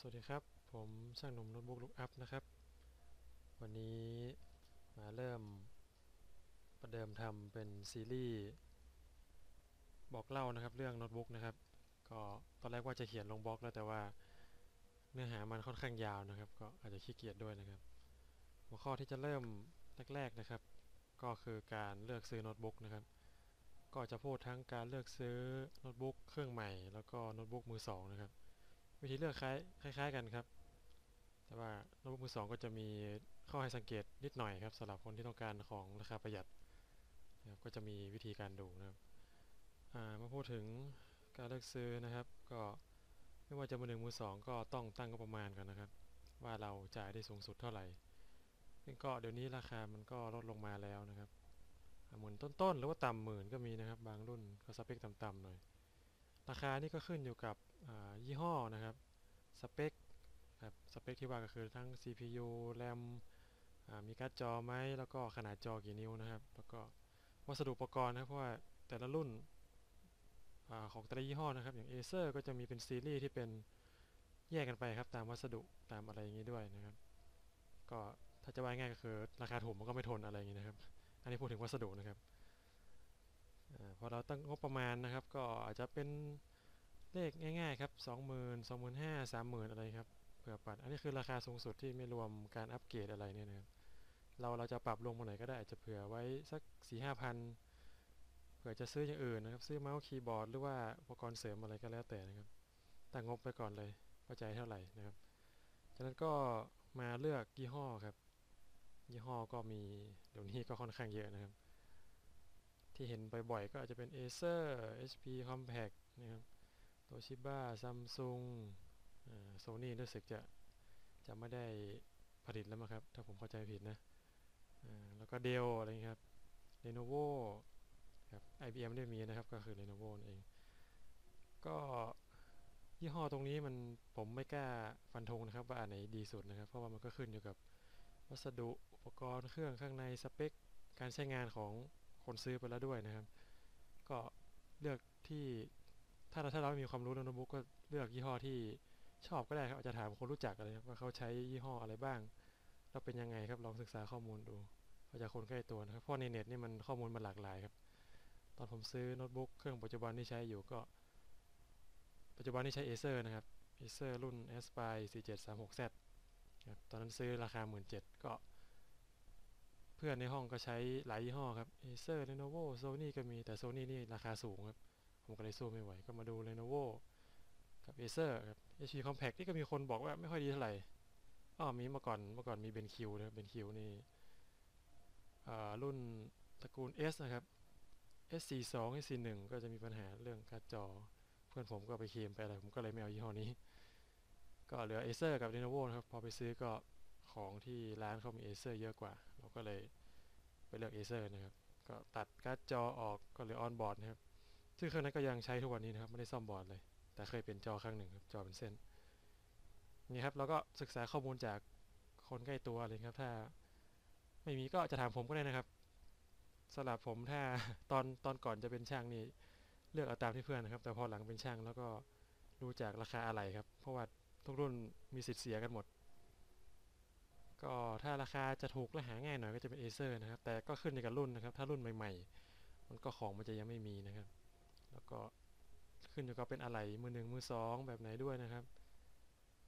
สวัสดีครับ ผมช่างหนุ่มโน้ตบุ๊กลุกอัพนะครับ วันนี้มาเริ่มประเดิมทำเป็นซีรีส์บอกเล่านะครับเรื่องโน้ตบุ๊กนะครับ ก็ตอนแรกว่าจะเขียนลงบล็อกแล้วแต่ว่าเนื้อหามันค่อนข้างยาวนะครับ ก็อาจจะขี้เกียจด้วยนะครับ หัวข้อที่จะเริ่มแรกๆนะครับ ก็คือการเลือกซื้อโน้ตบุ๊กนะครับก็จะพูดทั้งการเลือกซื้อโน้ตบุ๊กเครื่องใหม่แล้วก็โน้ตบุ๊กมือสองนะครับ วิธีเลือกคล้ายคล้าย ๆกันครับ แต่ว่าโน้ตบุ๊กมือสองก็จะมีข้อให้สังเกตนิดหน่อยครับสำหรับคนที่ต้องการของราคาประหยัดนะครับก็จะมีวิธีการดูนะครับมาพูดถึงการเลือกซื้อนะครับ ก็ไม่ว่าจะมือหนึ่งมือสองก็ต้องตั้งงบประมาณกันนะครับ ว่าเราจ่ายได้สูงสุดเท่าไหร่ซึ่งก็เดี๋ยวนี้ราคามันก็ลดลงมาแล้วนะครับหมื่นต้นๆหรือว่าต่ำหมื่นก็มีนะครับ บางรุ่นก็สเปคต่ำๆหน่อย ราคานี่ก็ขึ้นอยู่กับ ยี่ห้อนะครับสเปคครับสเปคที่ว่าก็คือทั้ง CPU แรมมีการ์ดจอไหมแล้วก็ขนาดจอกี่นิ้วนะครับ แล้วก็วัสดุอุปกรณ์นะเพราะว่าแต่ละรุ่นอของแต่ละยี่ห้อนะครับ อย่าง Acer ก็จะมีเป็นซีรีส์ที่เป็นแยกกันไปครับ ตามวัสดุตามอะไรอย่างนี้ด้วยนะครับ ก็ถ้าจะว่าง่ายก็คือราคาถูกมันก็ไม่ทนอะไรอย่างนี้นะครับ อันนี้พูดถึงวัสดุนะครับพอเราตั้งงบประมาณนะครับ ก็อาจจะเป็น เลขง่ายๆครับ20,000 25,000 30,000อะไรครับเผื่อปัด อันนี้คือราคาสูงสุดที่ไม่รวมการอัปเกรดอะไรเนี่ยนะครับเราเราจะปรับลงมาไหนก็ได้อาจจะเผื่อไว้สัก4-5,000เผื่อจะซื้ออย่างอื่นนะครับซื้อเมาส์คีย์บอร์ดหรือว่าอุปกรณ์เสริมอะไรก็แล้วแต่นะครับตั้งงบไปก่อนเลยว่าใจเท่าไหร่นะครับ จากนั้นก็มาเลือกยี่ห้อครับ ยี่ห้อก็มีเดี๋ยวนี้ก็ค่อนข้างเยอะนะครับ ที่เห็นบ่อยๆก็อาจจะเป็น Acer HP Compact นะครับ โตชิบ้าซัมซุงโซนี่รู้สึกจะจะไม่ได้ผลิตแล้วมั้งครับ ถ้าผมเข้าใจผิดนะแล้วก็เดลอะไรครับเ e โนโวครับ IBM ได้มีนะครับ ก็คือ Lenovo นั่นเอง ก็ยี่ห้อตรงนี้มันผมไม่กล้าฟันธงนะครับ ว่าอันไหนดีสุดนะครับ เพราะว่ามันก็ขึ้นอยู่กับวัสดุอุปกรณ์เครื่องข้างในสเปค การใช้งานของคนซื้อไปแล้วด้วยนะครับ ก็เลือกที่ ถ้าเราถ้าเรามีความรู้เรื่องโน้ตบุ๊กก็เลือกยี่ห้อที่ชอบก็ได้ครับอาจจะถามคนรู้จักอะไรครับว่าเขาใช้ยี่ห้ออะไรบ้างแล้วเป็นยังไงครับลองศึกษาข้อมูลดูอาจากคนใกล้ตัวนะครับเพราะในเน็ตนี่มันข้อมูลมันหลากหลายครับ ตอนผมซื้อโน้ตบุ๊กเครื่องปัจจุบันที่ใช้อยู่ก็ ปัจจุบันที่ใช้ Acer นะครับ Acer รุ่น Aspire 4736Z ครับตอนนั้นซื้อราคา 17,000ก็ เพื่อนในห้องก็ใช้หลายยี่ห้อครับ Acer Lenovo Sony ก็มีแต่ Sony นี่ราคาสูงครับ ผมก็เลยสู้ไม่ไหว ก็มาดู Lenovo กับ Acer ครับ HP Compact ที่ก็มีคนบอกว่าไม่ค่อยดีเท่าไหร่อ๋อมีเมื่อก่อนเมื่อก่อนมี BenQ นะครับ BenQ นี่รุ่นตระกูล S นะครับ S42 S41 ก็จะมีปัญหาเรื่องการ์ดจอ เพื่อนผมก็ไปเคลมไปอะไรผมก็เลยไม่เอายี่ห้อนี้ ก็เหลือ Acer กับ Lenovo นะครับ พอไปซื้อก็ของที่ร้านเขามี Acer เยอะกว่า เราก็เลยไปเลือก Acer นะครับ ก็ตัดการ์ดจอออกก็เหลือออนบอร์ดนะครับ ซึ่งเครื่องนั้นก็ยังใช้ทุกวันนี้นะครับไม่ได้ซ่อมบอร์ดเลย แต่เคยเป็นจอครั้งหนึ่งครับจอเป็นเส้นนี่ครับเราก็ศึกษาข้อมูลจากคนใกล้ตัวเลยครับ ถ้าไม่มีก็จะถามผมก็ได้นะครับสำหรับผมถ้าตอนตอนก่อนจะเป็นช่างนี่เลือกเอาตามที่เพื่อนนะครับ แต่พอหลังเป็นช่างแล้วก็ดูจากราคาอะไรครับ เพราะว่าทุกรุ่นมีสิทธิ์เสียกันหมด ก็ถ้าราคาจะถูกและหาง่ายหน่อยก็จะเป็นเอเซอร์นะครับ แต่ก็ขึ้นในกับรุ่นนะครับ ถ้ารุ่นใหม่ ๆ มันก็ของมันจะยังไม่มีนะครับ แล้วก็ขึ้นอยู่กับเป็นอะไรมือหนึ่งมือสองแบบไหนด้วยนะครับ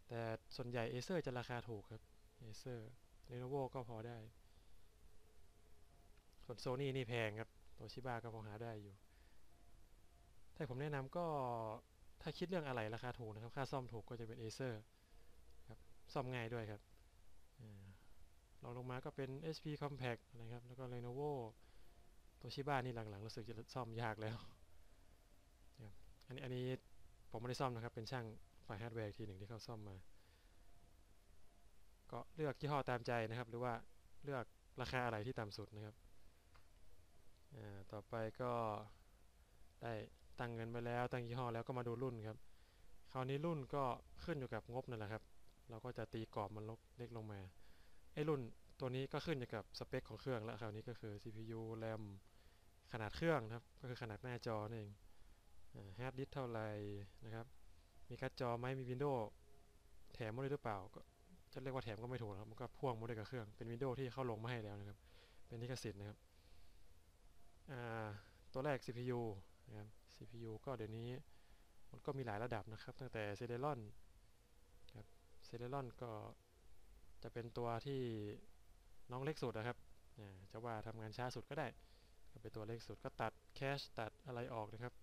แต่ส่วนใหญ่เอเซอร์จะราคาถูกครับเอเซอร์เ e โนโวก็พอได้ ส่วนโซนี่นี่แพงครับโตชิบาก็พอหาได้อยู่ ถ้าผมแนะนำก็ถ้าคิดเรื่องอะไรราคาถูกนะครับ ค่าซ่อมถูกก็จะเป็นเอเซอร์ครับซ่อมง่ายด้วยครับลองลงมาก็เป็น HP Compact นะครับ แล้วก็ Lenovo โตชิบานี่หลังๆ รู้สึกจะซ่อมยากแล้ว อันนี้อันนี้ผมไม่ได้ซ่อมนะครับ เป็นช่างฝ่ายฮาร์ดแวร์ทีหนึ่งที่เขาซ่อมมา ก็เลือกยี่ห้อตามใจนะครับ หรือว่าเลือกราคาอะไรที่ต่ำสุดนะครับต่อไปก็ได้ตั้งเงินไปแล้ว ตั้งยี่ห้อแล้วก็มาดูรุ่นครับ คราวนี้รุ่นก็ขึ้นอยู่กับงบนั่นแหละครับ เราก็จะตีกรอบมันเล็กลงมาไอ้รุ่นตัวนี้ก็ขึ้นอยู่กับสเปคของเครื่องแล้วคราวนี้ก็คือ CPU RAM ขนาดเครื่องนะครับ ก็คือขนาดหน้าจอนั่นเอง ฮาร์ดดิสเท่าไรนะครับมีการ์ดจอไหมมีวินโดว์แถมมาด้วยหรือเปล่าก็จะเรียกว่าแถมก็ไม่ถูกนะครับมันก็พ่วงมาด้วยกับเครื่องเป็นวินโดว์ที่เข้าลงมาให้แล้วนะครับ เป็นลิขสิทธิ์นะครับตัวแรก CPU นะครับ CPU ก็เดี๋ยวนี้มันก็มีหลายระดับนะครับ ตั้งแต่ Celeron ครับ Celeron ก็จะเป็นตัวที่น้องเล็กสุดนะครับจะว่าทำงานช้าสุดก็ได้ ก็เป็นตัวเล็กสุดก็ตัดแคชตัดอะไรออกนะครับ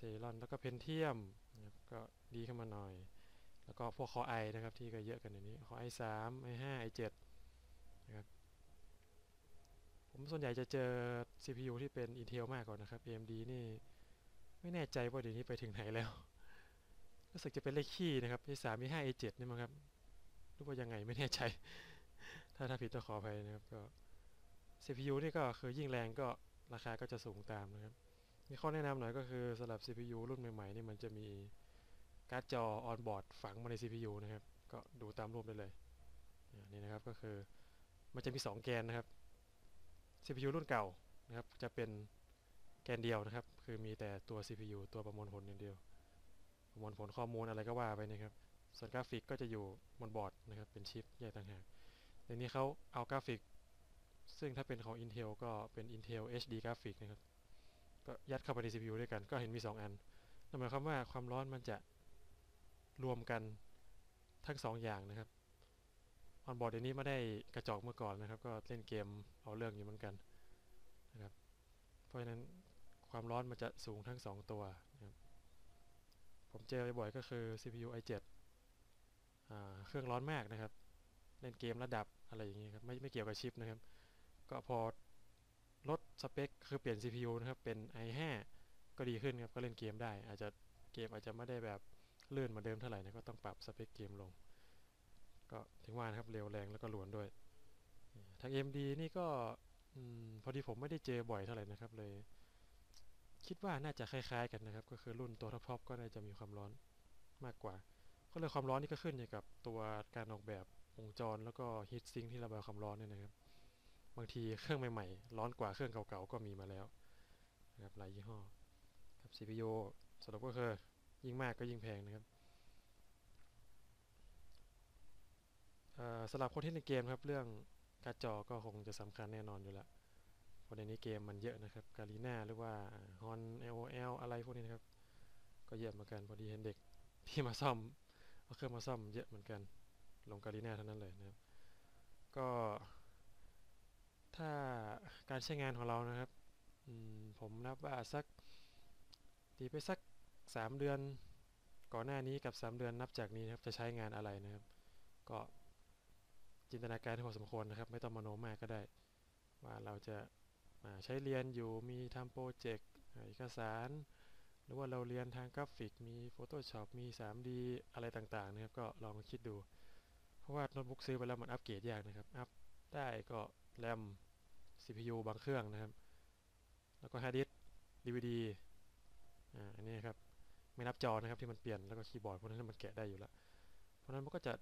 Celeron แล้วก็ Pentium นะครับก็ดีขึ้นมาหน่อย แล้วก็พวก Core i นะครับที่ก็เยอะกันในนี้ Core i 3 i 5 i 7นะครับผมส่วนใหญ่จะเจอ CPU ที่เป็น Intel มากกว่านะครับ AMD นี่ไม่แน่ใจว่าเดี๋ยวนี้ไปถึงไหนแล้วรู้สึกจะเป็นเลขคี่นะครับ i 3 i 5 i 7นี่มั้งครับรือว่ายังไงไม่แน่ใจ ถ้าถ้าผิดต้องขออภัยนะครับก็ CPU นี่ก็คือยิ่งแรงก็ราคาก็จะสูงตามนะครับ มีข้อแนะนำหน่อยก็คือสำหรับ CPU รุ่นใหม่ๆนี่มันจะมีการ์ดจอ on board ฝังมาใน CPU นะครับ ก็ดูตามรูปได้เลยนี่นะครับก็คือมันจะมี 2 แกนนะครับ CPU รุ่นเก่านะครับ จะเป็นแกนเดียวนะครับ คือมีแต่ตัว CPU ตัวประมวลผลอย่างเดียว ประมวลผลข้อมูลอะไรก็ว่าไปนะครับ ส่วนกราฟิกก็จะอยู่บนบอร์ดนะครับ เป็นชิปแยกต่างหากในนี้เขาเอากราฟิก ซึ่งถ้าเป็นของ Intel ก็เป็น Intel HD กราฟิกนะครับ ก็ยัดเข้าไปใน CPU ด้วยกันก็เห็นมี 2 อันนั่นหมายความว่าความร้อนมันจะรวมกันทั้ง 2 อย่างนะครับออนบอร์ดเดี๋ยวนี้ไม่ได้กระจอกเมื่อก่อนนะครับ ก็เล่นเกมเอาเรื่องอยู่เหมือนกันนะครับ เพราะฉะนั้นความร้อนมันจะสูงทั้ง 2 ตัวนะครับผมเจอบ่อยก็คือ CPU i7 อเครื่องร้อนมากนะครับ เล่นเกมระดับอะไรอย่างเงี้ยครับไม่ไม่เกี่ยวกับชิปนะครับ ก็พอ ลดสเปคคือเปลี่ยน CPU นะครับเป็น i5 ก็ดีขึ้นครับก็เล่นเกมได้ อาจจะเกมอาจจะไม่ได้แบบเลื่อนเหมือนเดิมเท่าไหร่นะก็ต้องปรับสเปคเกมลง ก็ถึงว่านะครับเร็วแรงแล้วก็หลวนด้วย ทาง AMD นี่ก็อพอดีผมไม่ได้เจอบ่อยเท่าไหร่นะครับเลย คิดว่าน่าจะคล้ายๆกันนะครับ ก็คือรุ่นตัวท็อปๆก็น่าจะมีความร้อนมากกว่า ก็เลยความร้อนนี่ก็ขึ้นอยู่กับตัวการออกแบบวงจรแล้วก็ฮีทซิงค์ที่ระบายความร้อนเนี่ยนะครับ บางทีเครื่องใหม่ๆ ร้อนกว่าเครื่องเก่าๆ ก็มีมาแล้วนะครับหลายยี่ห้อครับ CPU สรุปก็คือยิ่งมากก็ยิ่งแพงนะครับสำหรับคนที่เล่นเกมครับเรื่องการจอก็คงจะสำคัญแน่นอนอยู่แล้วเพราะในนี้เกมมันเยอะนะครับกาลีนาหรือว่าฮอน LOL อะไรพวกนี้นะครับ ก็เยอะเหมือนกันพอดีเห็นเด็กที่มาซ่อมเอาเครื่องมาซ่อมเยอะเหมือนกันลงกาลีนาเท่านั้นเลยนะครับ ก็ ถ้าการใช้งานของเรานะครับผมนับว่าสักตีไปสัก 3 เดือน ก่อนหน้านี้กับ 3 เดือนนับจากนี้นะครับจะใช้งานอะไรนะครับ ก็จินตนาการให้พอสมควรนะครับ ไม่ต้องมโนมากก็ได้ ว่าเราจะาใช้เรียนอยู่มีทำโปรเจกต์เอกสาร หรือว่าเราเรียนทางกราฟิกมี Photoshop มี 3D อะไรต่างๆนะครับ ก็ลองคิดดู เพราะว่าโน้ตบุ๊กซื้อไปแล้วมันอัปเกรดยากนะครับ อัพได้ก็ แรม CPU บางเครื่องนะครับ แล้วก็ฮาร์ดดิสก์ DVD อ่าอันนี้ครับ ไม่นับจอนะครับที่มันเปลี่ยนแล้วก็คีย์บอร์ดพวกนั้นมันแกะได้อยู่แล้ว เพราะนั้นมันก็จะ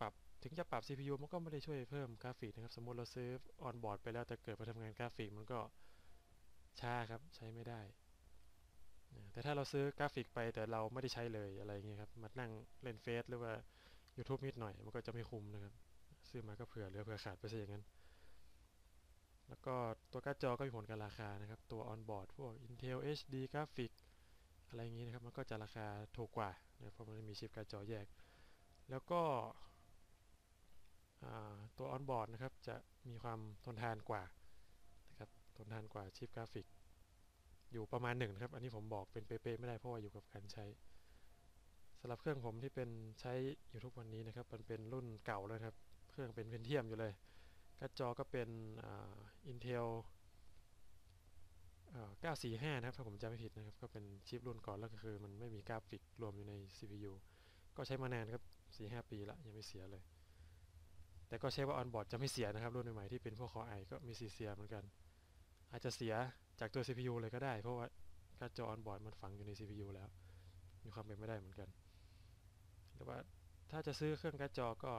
ปรับถึงจะปรับ CPU มันก็ไม่ได้ช่วยเพิ่มกราฟิกนะครับ สมมติเราซื้อออนบอร์ดไปแล้วแต่เกิดไปทำงานกราฟิกมันก็ช้าครับใช้ไม่ได้ แต่ถ้าเราซื้อกราฟิกไปแต่เราไม่ได้ใช้เลยอะไรเงี้ยครับมานั่งเล่นเฟซหรือว่า YouTube นิดหน่อยมันก็จะไม่คุ้มนะครับ ซื้อมาก็เผื่อเหลือเผื่อขาดไปซะอย่างนั้น แล้วก็ตัวการ์ดจอก็มีผลกับราคานะครับ ตัว on board พวก Intel HD กราฟิกอะไรอย่างนี้นะครับ มันก็จะราคาถูกกว่านะเพราะมันมีชิปการ์ดจอแยก แล้วก็ตัว on board นะครับ จะมีความทนทานกว่านะครับ ทนทานกว่าชิปกราฟิก อยู่ประมาณหนึ่งนะครับ อันนี้ผมบอกเป็นเป๊ะๆไม่ได้เพราะว่าอยู่กับการใช้สำหรับเครื่องผมที่เป็นใช้อยู่ทุกวันนี้นะครับ มันเป็นรุ่นเก่าแล้วครับ เครื่องเป็นเพนเทียมอยู่เลย การ์ดจอก็เป็นอ่า Intel 945 นะครับ ถ้าผมจำไม่ผิดนะครับ ก็เป็นชิปรุ่นก่อนแล้วก็คือ มันไม่มีกราฟิกรวมอยู่ใน CPU ก็ใช้มานานครับ 4-5 ปีละยังไม่เสียเลย แต่ก็ใช้ว่า on board จะไม่เสียนะครับ รุ่นใหม่ที่เป็นพวก Core i ก็มีเสียเหมือนกัน อาจจะเสียจากตัว CPU เลยก็ได้ เพราะว่าการ์ดจอ on board มันฝังอยู่ใน CPU แล้ว มีความเป็นไม่ได้เหมือนกัน หรือว่าถ้าจะซื้อเครื่องการ์ดจอก็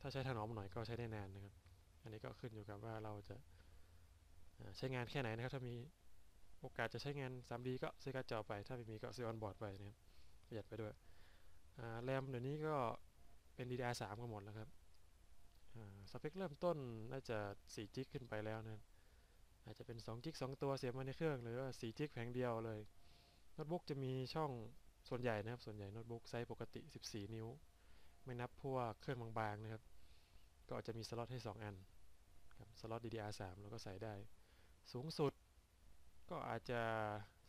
ถ้าใช้ถนอมหน่อยก็ใช้ได้นานนะครับ อันนี้ก็ขึ้นอยู่กับว่าเราจะใช้งานแค่ไหนนะครับ ถ้ามีโอกาสจะใช้งาน 3D ก็ซื้อการ์ดจอไป ถ้าไม่มีก็ซื้อออนบอร์ดไปนะครับประหยัดไปด้วยแรมเดี๋ยวนี้ก็เป็น DDR3 กันหมดแล้วครับสเปคเริ่มต้นน่าจะ4จิกขึ้นไปแล้วนะครับอาจจะเป็น2จิก2ตัวเสียบมาในเครื่อง หรือว่า4จิกแผงเดียวเลยโน้ตบุ๊กจะมีช่องส่วนใหญ่นะครับ ส่วนใหญ่โน้ตบุ๊กไซส์ปกติ 14 นิ้ว ไม่นับพวกเครื่องบางๆนะครับ ก็จะมีสล็อตให้ 2 อัน ครับสล็อต DDR3 แล้วก็ใส่ได้ สูงสุดก็อาจจะ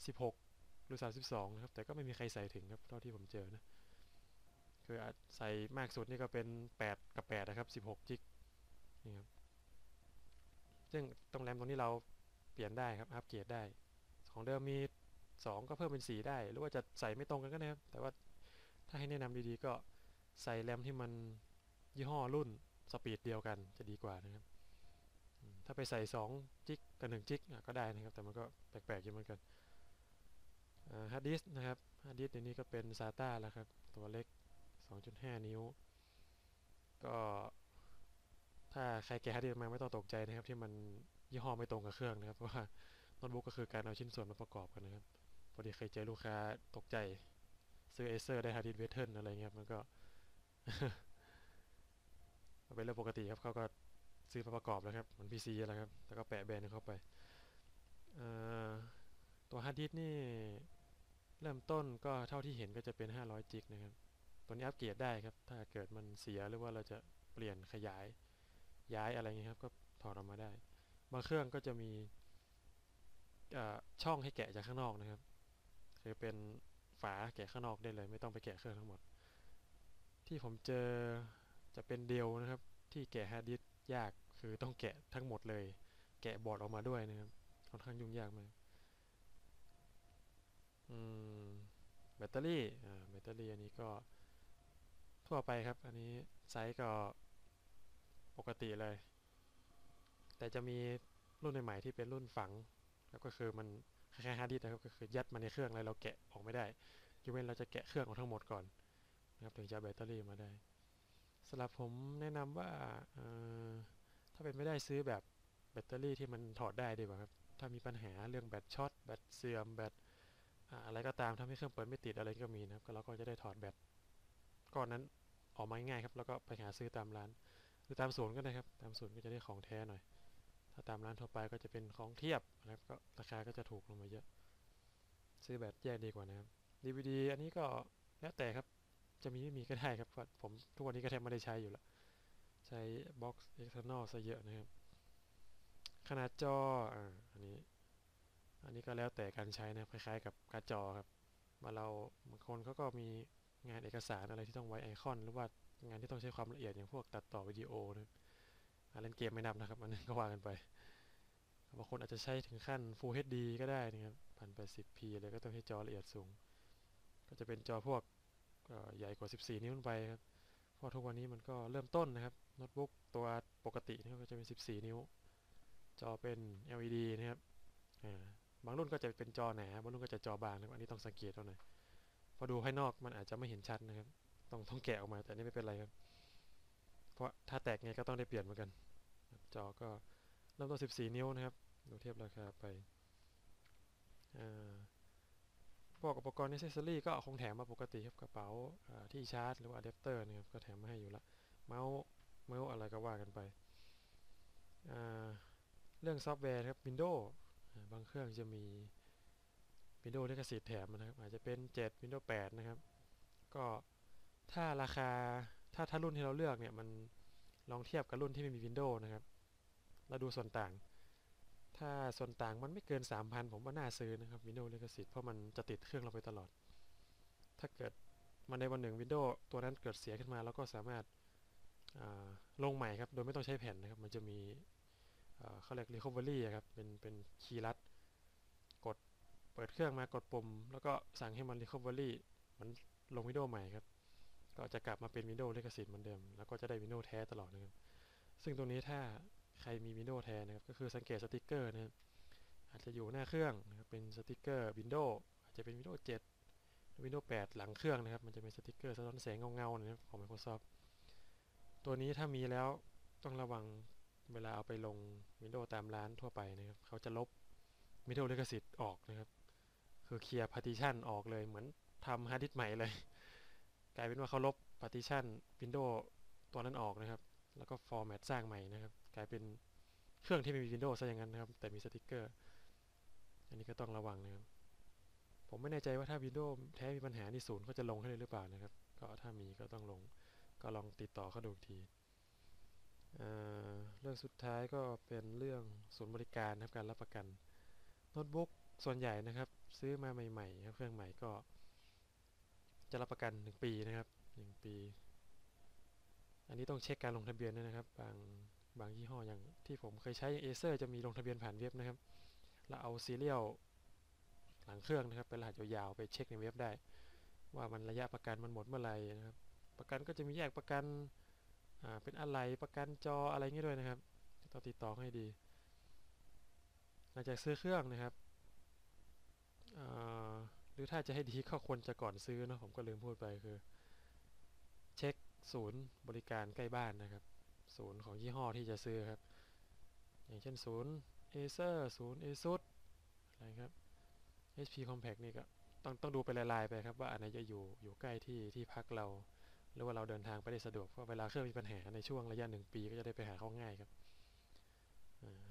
16 หรือ 32 นะครับ แต่ก็ไม่มีใครใส่ถึงครับเท่าที่ผมเจอนะคืออาจใส่มากสุดนี่ก็เป็น 8 กับ 8 นะครับ 16 จิกนี่ครับซึ่งตรงแรมตรงนี้เราเปลี่ยนได้ครับอัปเกรดได้ ของเดิมมี 2 ก็เพิ่มเป็น 4 ได้ หรือว่าจะใส่ไม่ตรงกันก็ได้ครับ แต่ว่าถ้าให้แนะนำดีๆก็ใส่แรมที่มันยี่ห้อรุ่นสปีดเดียวกันจะดีกว่านะครับ ถ้าไปใส่2จิกกับ1จิกก็ได้นะครับ แต่มันก็แปลกๆอยู่เหมือนกันฮาร์ดดิสนะครับฮาร์ดดิสในนี้ก็เป็น SATA แล้วครับ ตัวเล็ก 2.5 นิ้ว ก็ถ้าใครแกะฮาร์ดดิสมาไม่ต้องตกใจนะครับ ที่มันยี่ห้อไม่ตรงกับเครื่องนะครับ เพราะว่าโน้ตบุ๊กก็คือการเอาชิ้นส่วนมาประกอบกันนะครับพอดีเคยเจอลูกค้าตกใจ ซื้อเอเซอร์ได้ฮาร์ดดิสเวทเทิลอะไรเงี้ยมันก็เป็นเรื่องปกติครับเขาก็ ซื้อมาประกอบแล้วครับเหมือน PC แล้วครับ แล้วก็แปะแบรนด์เข้าไป ตัวฮาร์ดดิสนี่ เริ่มต้นก็เท่าที่เห็นก็จะเป็น 500 จิกนะครับ ตัวนี้อัปเกรดได้ครับ ถ้าเกิดมันเสียหรือว่าเราจะเปลี่ยนขยายย้ายอะไรเงี้ยครับ ก็ถอดออกมาได้ บางเครื่องก็จะมีช่องให้แกะจากข้างนอกนะครับ คือเป็นฝาแกะข้างนอกได้เลย ไม่ต้องไปแกะเครื่องทั้งหมด ที่ผมเจอจะเป็นเดียวนะครับ ที่แกะฮาร์ดดิสยาก คือต้องแกะทั้งหมดเลย แกะบอร์ดออกมาด้วยนะครับค่อนข้างยุ่งยากมากแบตเตอรี่แบตเตอรี่อันนี้ก็ทั่วไปครับ อันนี้ไซส์ก็ปกติเลย แต่จะมีรุ่นใหม่ๆที่เป็นรุ่นฝัง แล้วก็คือมันคล้ายๆฮาร์ดดิสนะครับก็คือยัดมาในเครื่องแล้วเราแกะออกไม่ได้ยกเว้นเราจะแกะเครื่องออกทั้งหมดก่อนนะครับถึงจะแบตเตอรี่มาได้สำหรับผมแนะนำว่า ถ้าเป็นไม่ได้ซื้อแบบแบตเตอรี่ที่มันถอดได้ดีกว่าครับ ถ้ามีปัญหาเรื่องแบตช็อตแบตเสื่อมแบตอะไรก็ตามทำให้เครื่องเปิดไม่ติดอะไรก็มีนะครับเราก็จะได้ถอดแบตก้อนนั้นออกมาง่ายครับ แล้วก็ไปหาซื้อตามร้าน หรือตามศูนย์ก็ได้ครับ ตามศูนย์ก็จะได้ของแท้หน่อย ถ้าตามร้านทั่วไปก็จะเป็นของเทียบนะครับก็ราคาก็จะถูกลงมาเยอะ ซื้อแบตแยกดีกว่านะครับ DVD อันนี้ก็แล้วแต่ครับ จะมีไม่มีก็ได้ครับผมทุกวันนี้ก็แทบไม่ได้ใช้อยู่แล้ว ช้ box external ซะเยอะนะครับ ขนาดจออ่าอันนี้ อันนี้ก็แล้วแต่การใช้นะคล้ายๆ กับการ์ดจอครับมาเราบางคนเขาก็มีงานเอกสารอะไรที่ต้องไว้ไอคอน หรือว่างานที่ต้องใช้ความละเอียดอย่างพวกตัดต่อวิดีโอนะเล่นเกมไม่นับนะครับอันนั้นก็ว่ากันไปบางคนอาจจะใช้ถึงขั้น Full HD ก็ได้นะครับพันแปดสิบ p เลยก็ต้องให้จอละเอียดสูง ก็จะเป็นจอพวกใหญ่กว่า 14 นิ้วไปครับ เพราะทุกวันนี้มันก็เริ่มต้นนะครับ โน้ตบุ๊กตัวปกตินี่ก็จะเป็น 14 นิ้ว จอเป็น LED นะครับบางรุ่นก็จะเป็นจอหนาบางรุ่นก็จะจอบางนะครับอันนี้ต้องสังเกตเท่านั้นพอดูภายนอกมันอาจจะไม่เห็นชัดนะครับ ต้องต้องแกะออกมาแต่นี่ไม่เป็นไรครับ เพราะถ้าแตกไงก็ต้องได้เปลี่ยนเหมือนกัน จอก็เริ่มต้น 14 นิ้วนะครับดูเทียบราคาไปพวกอุปกรณ์อิเซอรี่ก็คงแถมมาปกติครับกระเป๋าที่ชาร์จ หรือว่าอะแดปเตอร์นะครับก็แถมมาให้อยู่ละเมาส์ เมาส์อะไรก็ว่ากันไป เรื่องซอฟต์แวร์ครับ Windows บางเครื่องจะมี Windows ลิขสิทธิ์แถมนะครับ อาจจะเป็น 7 Windows 8 นะครับ ก็ถ้าราคาถ้าถ้ารุ่นที่เราเลือกเนี่ย มันลองเทียบกับรุ่นที่ไม่มี Windows นะครับแล้วดูส่วนต่าง ถ้าส่วนต่างมันไม่เกิน 3,000 ผมว่าน่าซื้อนะครับ Windows ลิขสิทธิ์เพราะมันจะติดเครื่องเราไปตลอด ถ้าเกิดมันในวันหนึ่ง Windows ตัวนั้นเกิดเสียขึ้นมาแล้วก็สามารถ ลงใหม่ครับ โดยไม่ต้องใช้แผ่นนะครับ มันจะมีเขาเรียก recovery ครับ เป็นเป็นคีย์ลัด กดเปิดเครื่องมากดปุ่ม แล้วก็สั่งให้มัน recovery มันลง Windows ใหม่ครับ ก็จะกลับมาเป็น Windows ลิขสิทธิ์เหมือนเดิม แล้วก็จะได้ Windows แท้ตลอดนะครับ ซึ่งตรงนี้ถ้าใครมี Windows แทนนะครับ ก็คือสังเกตสติกเกอร์นะครับอาจจะอยู่หน้าเครื่องนะครับ เป็นสติกเกอร์ Windows อาจจะเป็น Windows 7 Windows 8หลังเครื่องนะครับ มันจะเป็นสติกเกอร์สะท้อนแสงเงาๆนะครับของ Microsoft ตัวนี้ถ้ามีแล้วต้องระวังเวลาเอาไปลง Windows ตามร้านทั่วไปนะครับ เขาจะลบ Windows ลิขสิทธิ์ออกนะครับ คือเคลียร์ partition ออกเลยเหมือนทำฮาร์ดดิสก์ใหม่เลย กลายเป็นว่าเขาลบ partition Windows ตัวนั้นออกนะครับ แล้วก็ฟอร์แมตสร้างใหม่นะครับ กลายเป็นเครื่องที่ไม่มี Windows ซะอย่างนั้นนะครับ แต่มีสติกเกอร์ อันนี้ก็ต้องระวังนะครับ ผมไม่แน่ใจว่าถ้า Windows แท้มีปัญหานี่ศูนย์เขาจะลงให้เลยหรือเปล่านะครับ ก็ถ้ามีก็ต้องลง ก็ลองติดต่อเขาดูทีเเรื่องสุดท้ายก็เป็นเรื่องศูนย์บริการนะครับการรับประกันโน้ตบุ๊กส่วนใหญ่นะครับ ซื้อมาใหม่ๆครับเครื่องใหม่ก็ จะรับประกัน 1 ปีนะครับ 1 ปี อันนี้ต้องเช็คการลงทะเบียนด้วยนะครับ บางบางยี่ห้ออย่างที่ผมเคยใช้อย่างเอเซอร์จะมีลงทะเบียนผ่านเว็บนะครับแล้วเอาซีเรียลหลังเครื่องนะครับเป็นรหัสยาวๆไปเช็คในเว็บได้ ว่ามันระยะประกันมันหมดเมื่อไหร่นะครับ ประกันก็จะมีแยกประกันเป็นอะไรประกันจออะไรเงี้ยด้วยนะครับต้องติดต่อให้ดี หลังจากซื้อเครื่องนะครับหรือถ้าจะให้ดีก็ควรจะก่อนซื้อเนะผมก็ลืมพูดไปคือ เช็คศูนย์บริการใกล้บ้านนะครับ ศูนย์ของยี่ห้อที่จะซื้อครับ อย่างเช่นศูนย์ Acer ศูนย์ ASUS อะไรครับ HP Compact นี่ก็ต้องต้องดูไปลายๆไปครับว่าอันไหนจะอยู่อยู่ใกล้ที่ที่พักเรา หรือว่าเราเดินทางไปได้สะดวกเพราะเวลาเครื่องมีปัญหาในช่วงระยะหนึ่งปีก็จะได้ไปหาเขาง่ายครับ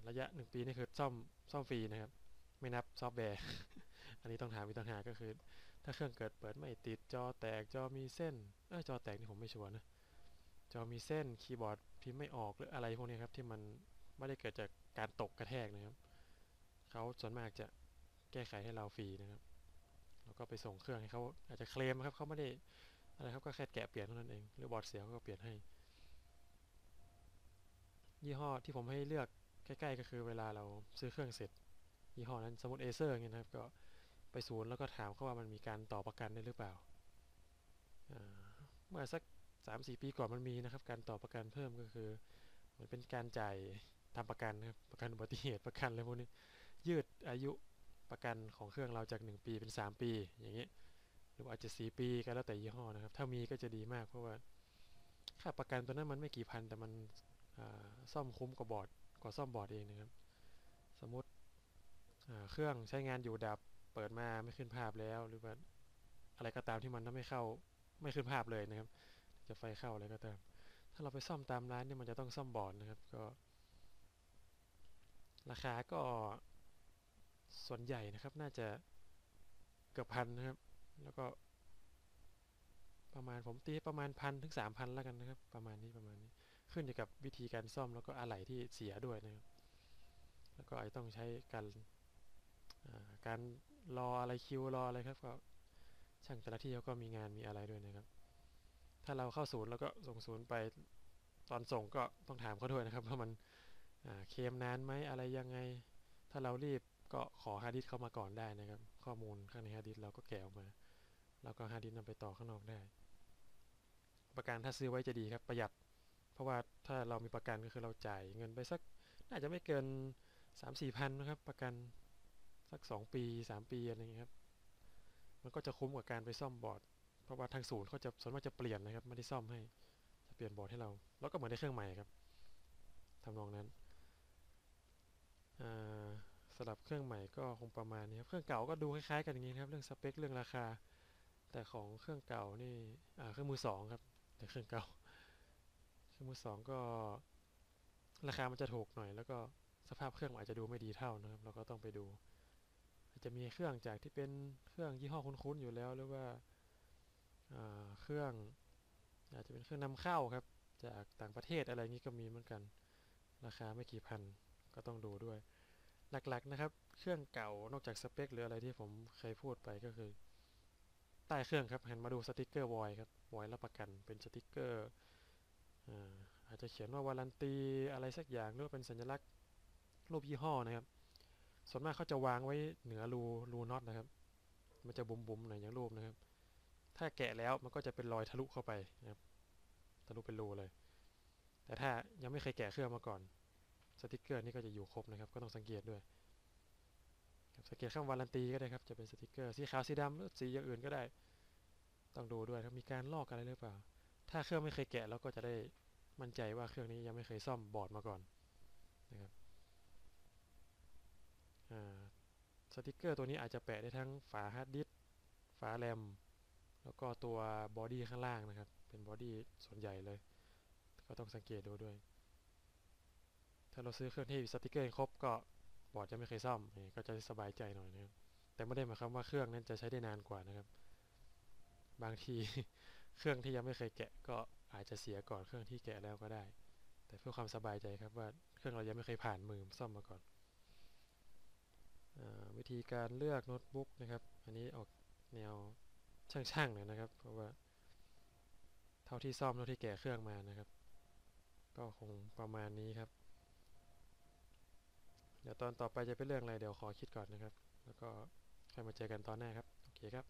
ระยะหนึ่งปีนี่คือซ่อมซ่อมฟรีนะครับ ไม่นับซอฟต์แวร์ อันนี้ต้องถามมีปัญหาก็คือ ถ้าเครื่องเกิดเปิดไม่ติดจอแตกจอมีเส้นเออจอแตกนี่ผมไม่ชัวร์นะจอมีเส้นคีย์บอร์ดพิมพ์ไม่ออกหรืออะไรพวกนี้ครับที่มันไม่ได้เกิดจากการตกกระแทกนะครับเขาส่วนมากจะแก้ไขให้เราฟรีนะครับแล้วก็ไปส่งเครื่องให้เขาอาจจะเคลมครับเขาไม่ได้ อะไรครับก็แค่แกะเปลี่ยนเท่านั้นเองหรือบอร์ดเสียก็เปลี่ยนให้ ยี่ห้อที่ผมให้เลือกใกล้ๆก็คือเวลาเราซื้อเครื่องเสร็จ ยี่ห้อนั้นสมมติเอเซอร์เงี้ยนะครับก็ไปศูนย์แล้วก็ถามเขาว่ามันมีการต่อประกันได้หรือเปล่า เมื่อสักสามสี่ปีก่อนมันมีนะครับ การต่อประกันเพิ่มก็คือเหมือนเป็นการจ่ายทำประกันครับประกันอุบัติเหตุประกันอะไรพวกนี้ยืดอายุประกันของเครื่องเราจาก 1 ปีเป็น 3 ปีอย่างนี้ หรืออาจจะ4ปีก็แล้วแต่ยี่ห้อนะครับ ถ้ามีก็จะดีมากเพราะว่าค่าประกันตัวนั้นมันไม่กี่พัน แต่มันซ่อมคุ้มกว่าบอร์ดกว่าซ่อมบอร์ดเองนะครับ สมมติเครื่องใช้งานอยู่ดับเปิดมาไม่ขึ้นภาพแล้ว หรือว่าอะไรก็ตามที่มันทำไม่เข้าไม่ขึ้นภาพเลยนะครับ จะไฟเข้าอะไรก็ตาม ถ้าเราไปซ่อมตามร้านเนี่ยมันจะต้องซ่อมบอร์ดนะครับ ก็ ราคาก็ส่วนใหญ่นะครับ น่าจะเกือบพันนะครับ แล้วก็ประมาณผมตีประมาณพันถึงสามพันแล้วกันนะครับ ประมาณนี้ประมาณนี้ ขึ้นอยู่กับวิธีการซ่อมแล้วก็อะไหล่ที่เสียด้วยนะครับ แล้วก็ไอต้องใช้การการรออะไรคิวรออะไรครับก็ช่างแต่ละที่เขาก็มีงานมีอะไรด้วยนะครับ ถ้าเราเข้าศูนย์แล้วก็ส่งศูนย์ไปตอนส่งก็ต้องถามเขาด้วยนะครับว่ามันเคมนานไหมอะไรยังไง ถ้าเรารีบ ก็ขอฮาร์ดดิสเข้ามาก่อนได้นะครับ ข้อมูลข้างในฮาร์ดดิสเราก็แกะออกมา แล้วก็ฮาร์ดดิสนำไปต่อข้างนอกได้ ประกันถ้าซื้อไว้จะดีครับประหยัด เพราะว่าถ้าเรามีประกันก็คือเราจ่ายเงินไปสักน่าจะไม่เกิน 3 4มสี่พันนะครับ ประกันสัก 2 ปี 3 ปีอะไรอย่างเงี้ยครับ มันก็จะคุ้มกับการไปซ่อมบอร์ด เพราะว่าทางศูนย์เขาจะส่วนมากจะเปลี่ยนนะครับไม่ได้ซ่อมให้ จะเปลี่ยนบอร์ดให้เรา แล้วก็เหมือนได้เครื่องใหม่ครับทำนองนั้นอ่า สำหรับเครื่องใหม่ก็คงประมาณนี้ครับเครื่องเก่าก็ดูคล้ายๆกันอย่างนี้ครับเรื่องสเปคเรื่องราคา แต่ของเครื่องเก่านี่เครื่องมือสองครับแต่เครื่องเก่าเครื่องมือสองก็ราคามันจะถูกหน่อย แล้วก็สภาพเครื่องอาจจะดูไม่ดีเท่านะครับ เราก็ต้องไปดูอาจจะมีเครื่องจากที่เป็นเครื่องยี่ห้อคุ้นๆอยู่แล้วหรือว่าอ่าเครื่องอาจจะเป็นเครื่องนำเข้าครับ จากต่างประเทศอะไรอย่างนี้ก็มีเหมือนกัน ราคาไม่กี่พันก็ต้องดูด้วย หลักๆนะครับ เครื่องเก่านอกจากสเปคหรืออะไรที่ผมเคยพูดไปก็คือ ใต้เครื่องครับหันมาดูสติกเกอร์วอยครับวอยรับประกันเป็นสติกเกอร์อาอาจจะเขียนว่าวารันตีอะไรสักอย่างหรือเป็นสัญลักษณ์รูปยี่ห้อนะครับ ส่วนมากเขาจะวางไว้เหนือรูรูน็อตนะครับ มันจะบุ๋มๆหน่อยอย่างรูปนะครับ ถ้าแกะแล้วมันก็จะเป็นรอยทะลุเข้าไปนะครับทะลุเป็นรูเลย แต่ถ้ายังไม่เคยแกะเครื่องมาก่อน สติกเกอร์นี่ก็จะอยู่ครบนะครับ ก็ต้องสังเกตด้วยสังเกตข้างวารันตีก็ได้ครับจะเป็นสติกเกอร์สีขาวสีดำหรือสีอย่างอื่นก็ได้ ต้องดูด้วยครับมีการลอกอะไรหรือเปล่า ถ้าเครื่องไม่เคยแกะเราก็จะได้มั่นใจว่าเครื่องนี้ยังไม่เคยซ่อมบอร์ดมาก่อนนะครับสติกเกอร์ตัวนี้อาจจะแปะได้ทั้งฝาฮาร์ดดิสก์ฝาแรมแล้วก็ตัวบอดี้ข้างล่างนะครับ เป็นบอดี้ส่วนใหญ่เลย ก็ต้องสังเกตดูด้วย ถ้าเราซื้อเครื่องที่สติกเกอร์ครบก็บอร์ดจะไม่เคยซ่อมนี่ก็จะสบายใจหน่อยนะครับแต่ไม่ได้หมายความว่าเครื่องนั้นจะใช้ได้นานกว่านะครับ บางทีเครื่องที่ยังไม่เคยแกะ ก็อาจจะเสียก่อนเครื่องที่แกะแล้วก็ได้ แต่เพื่อความสบายใจครับว่าเครื่องเรายังไม่เคยผ่านมือซ่อมมาก่อนอวิธีการเลือกโน้ตบุ๊กนะครับ อันนี้ออกแนวช่างๆหน่อยนะครับ เพราะว่า เท่าที่ซ่อมเท่าที่แกะเครื่องมานะครับ ก็คงประมาณนี้ครับ เดี๋ยวตอนต่อไปจะเป็นเรื่องอะไรเดี๋ยวขอคิดก่อนนะครับ แล้วก็ค่อยมาเจอกันตอนหน้าครับ โอเคครับ